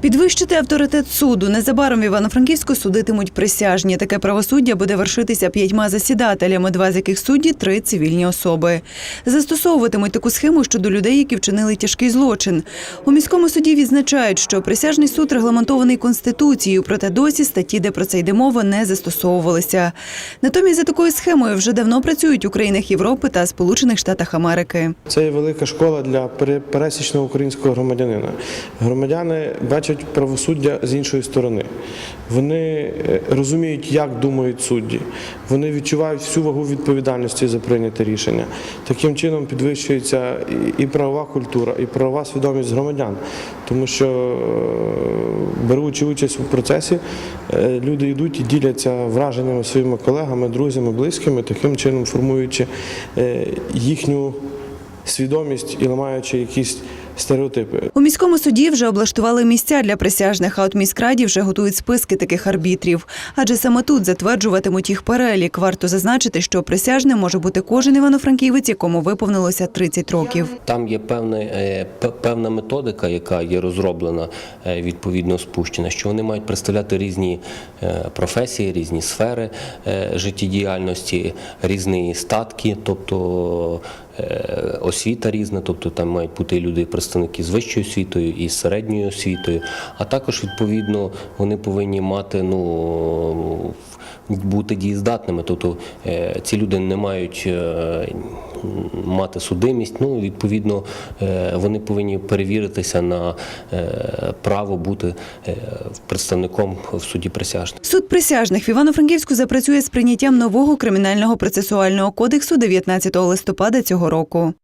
Підвищити авторитет суду незабаром в Івано-Франківську судитимуть присяжні. Таке правосуддя буде вершитися п'ятьма засідателями, два з яких судді три цивільні особи. Застосовуватимуть таку схему щодо людей, які вчинили тяжкий злочин. У міському суді відзначають, що присяжний суд регламентований конституцією, проте досі статті, де про це йде мова, не застосовувалися. Натомість за такою схемою вже давно працюють у країнах Європи та Сполучених Штатах Америки. Це є велика школа для пере- пересічного українського громадянина. Громадяни бачать правосуддя з іншої сторони. Вони е, розуміють, як думають судді. Вони відчувають всю вагу відповідальності за прийняте рішення. Таким чином підвищується і- правова культура, і правова свідомість громадян, тому що е, беручи участь у процесі, е, люди йдуть і діляться враженнями своїми колегами, друзями, близькими, таким чином формуючи їхню свідомість і ламаючи якісь стереотипи. У міському суді вже облаштували місця для присяжних, а от міськраді вже готують списки таких арбітрів. Адже саме тут затверджуватимуть їх перелік. Варто зазначити, що присяжним може бути кожен івано-франківець, якому виповнилося 30 років. Там є певна, е, певна методика, яка є розроблена е, відповідно спущена, що вони мають представляти різні е, професії, різні сфери е, життєдіяльності, різні статки, тобто освіта різна, тобто там мають бути люди, представники з вищою освітою і з середньою освітою, а також відповідно вони повинні мати ну бути дієздатними, тобто е, ці люди не мають е, мати судимість. Ну відповідно, е, вони повинні перевіритися на право бути представником в суді присяжних. Суд присяжних в Івано-Франківську запрацює з прийняттям нового кримінального процесуального кодексу 19 листопада цього року.